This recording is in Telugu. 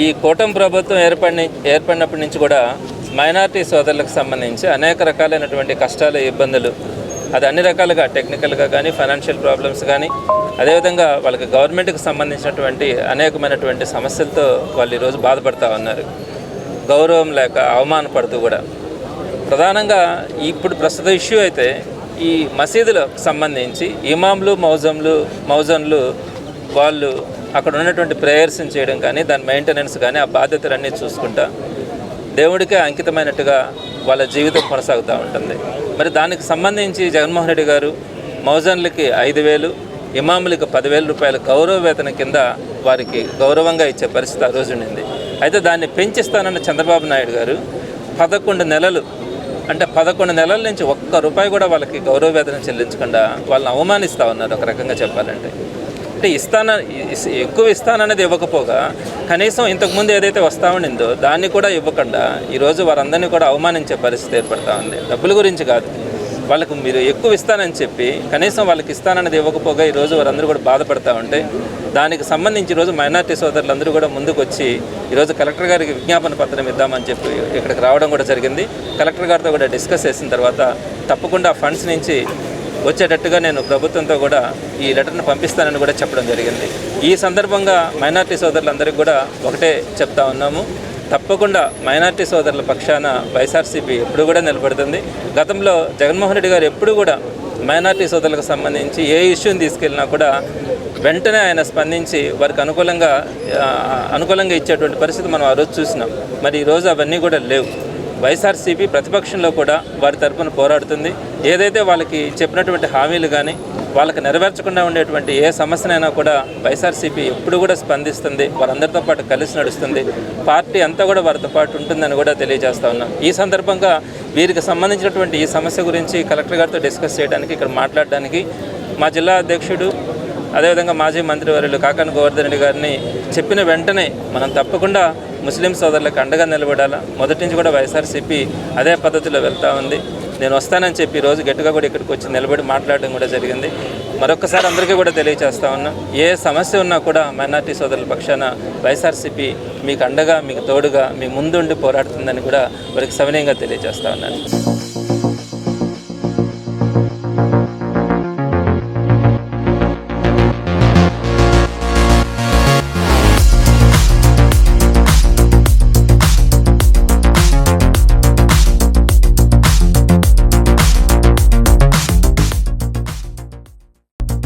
ఈ కూటమి ప్రభుత్వం ఏర్పడి ఏర్పడినప్పటి నుంచి కూడా మైనారిటీ సోదరులకు సంబంధించి అనేక రకాలైనటువంటి కష్టాలు ఇబ్బందులు అది అన్ని రకాలుగా టెక్నికల్గా కానీ ఫైనాన్షియల్ ప్రాబ్లమ్స్ కానీ అదేవిధంగా వాళ్ళకి గవర్నమెంట్కి సంబంధించినటువంటి అనేకమైనటువంటి సమస్యలతో వాళ్ళు ఈరోజు బాధపడుతూ ఉన్నారు. గౌరవం లేక అవమానపడుతూ కూడా. ప్రధానంగా ఇప్పుడు ప్రస్తుత ఇష్యూ అయితే ఈ మసీదులకు సంబంధించి ఇమాంలు మౌజంలు మౌజన్లు వాళ్ళు అక్కడ ఉన్నటువంటి ప్రేయర్స్ని చేయడం కానీ దాని మెయింటెనెన్స్ కానీ ఆ బాధ్యతలన్నీ చూసుకుంటా దేవుడికే అంకితమైనట్టుగా వాళ్ళ జీవితం కొనసాగుతూ ఉంటుంది. మరి దానికి సంబంధించి జగన్మోహన్ రెడ్డి గారు మౌజన్లకి ఐదు వేలు ఇమాములకి పదివేల రూపాయల గౌరవ వేతన కింద వారికి గౌరవంగా ఇచ్చే పరిస్థితి ఆ రోజు ఉండింది. అయితే దాన్ని పెంచిస్తానన్న చంద్రబాబు నాయుడు గారు పదకొండు నెలలు అంటే పదకొండు నెలల నుంచి ఒక్క రూపాయి కూడా వాళ్ళకి గౌరవ వేతన చెల్లించకుండా వాళ్ళని అవమానిస్తూ ఉన్నారు ఒక రకంగా చెప్పాలంటే. అంటే ఇస్తాన ఎక్కువ ఇస్తాననేది ఇవ్వకపోగా కనీసం ఇంతకుముందు ఏదైతే వస్తా ఉండిందో దాన్ని కూడా ఇవ్వకుండా ఈరోజు వారందరినీ కూడా అవమానించే పరిస్థితి ఏర్పడతా ఉంది. డబ్బుల గురించి కాదు. వాళ్ళకు మీరు ఎక్కువ ఇస్తానని చెప్పి కనీసం వాళ్ళకి ఇస్తానన్నది ఇవ్వకపోగా ఈరోజు వారందరూ కూడా బాధపడతా ఉంటే దానికి సంబంధించి ఈరోజు మైనార్టీ సోదరులందరూ కూడా ముందుకు వచ్చి ఈరోజు కలెక్టర్ గారికి విజ్ఞాపన పత్రం ఇద్దామని చెప్పి ఇక్కడికి రావడం కూడా జరిగింది. కలెక్టర్ గారితో కూడా డిస్కస్ చేసిన తర్వాత తప్పకుండా ఫండ్స్ నుంచి వచ్చేటట్టుగా నేను ప్రభుత్వంతో కూడా ఈ లెటర్ను పంపిస్తానని కూడా చెప్పడం జరిగింది. ఈ సందర్భంగా మైనార్టీ సోదరులందరికీ కూడా ఒకటే చెప్తా ఉన్నాము. తప్పకుండా మైనార్టీ సోదరుల పక్షాన వైఎస్ఆర్సీపీ ఎప్పుడు కూడా నిలబడుతుంది. గతంలో జగన్మోహన్ రెడ్డి గారు ఎప్పుడు కూడా మైనార్టీ సోదరులకు సంబంధించి ఏ ఇష్యూని తీసుకెళ్ళినా కూడా వెంటనే ఆయన స్పందించి వారికి అనుకూలంగా అనుకూలంగా ఇచ్చేటువంటి పరిస్థితి మనం ఆ రోజు చూసినాం. మరి ఈరోజు అవన్నీ కూడా లేవు. వైఎస్ఆర్సీపీ ప్రతిపక్షంలో కూడా వారి తరపున పోరాడుతుంది. ఏదైతే వాళ్ళకి చెప్పినటువంటి హామీలు కానీ వాళ్ళకి నెరవేర్చకుండా ఉండేటువంటి ఏ సమస్యనైనా కూడా వైఎస్ఆర్సీపీ ఎప్పుడు కూడా స్పందిస్తుంది వారందరితో పాటు కలిసి నడుస్తుంది. పార్టీ అంతా కూడా వారితో పాటు ఉంటుందని కూడా తెలియజేస్తా ఉన్నాం. ఈ సందర్భంగా వీరికి సంబంధించినటువంటి ఈ సమస్య గురించి కలెక్టర్ గారితో డిస్కస్ చేయడానికి ఇక్కడ మాట్లాడడానికి మా జిల్లా అధ్యక్షుడు అదేవిధంగా మాజీ మంత్రివర్యులు కాకాని గోవర్ధన్ రెడ్డి గారిని చెప్పిన వెంటనే మనం తప్పకుండా ముస్లిం సోదరులకు అండగా నిలబడాలా? మొదటి నుంచి కూడా వైఎస్ఆర్సీపీ అదే పద్ధతిలో వెళ్తూ ఉంది. నేను వస్తానని చెప్పి రోజు గట్టిగా కూడా ఇక్కడికి వచ్చి నిలబడి మాట్లాడడం కూడా జరిగింది. మరొకసారి అందరికీ కూడా తెలియజేస్తా ఉన్నాం ఏ సమస్య ఉన్నా కూడా మైనార్టీ సోదరుల పక్షాన వైఎస్ఆర్సీపీ మీకు అండగా మీకు తోడుగా మీ ముందుండి పోరాడుతుందని కూడా వారికి సవినయంగా తెలియజేస్తా ఉన్నాను.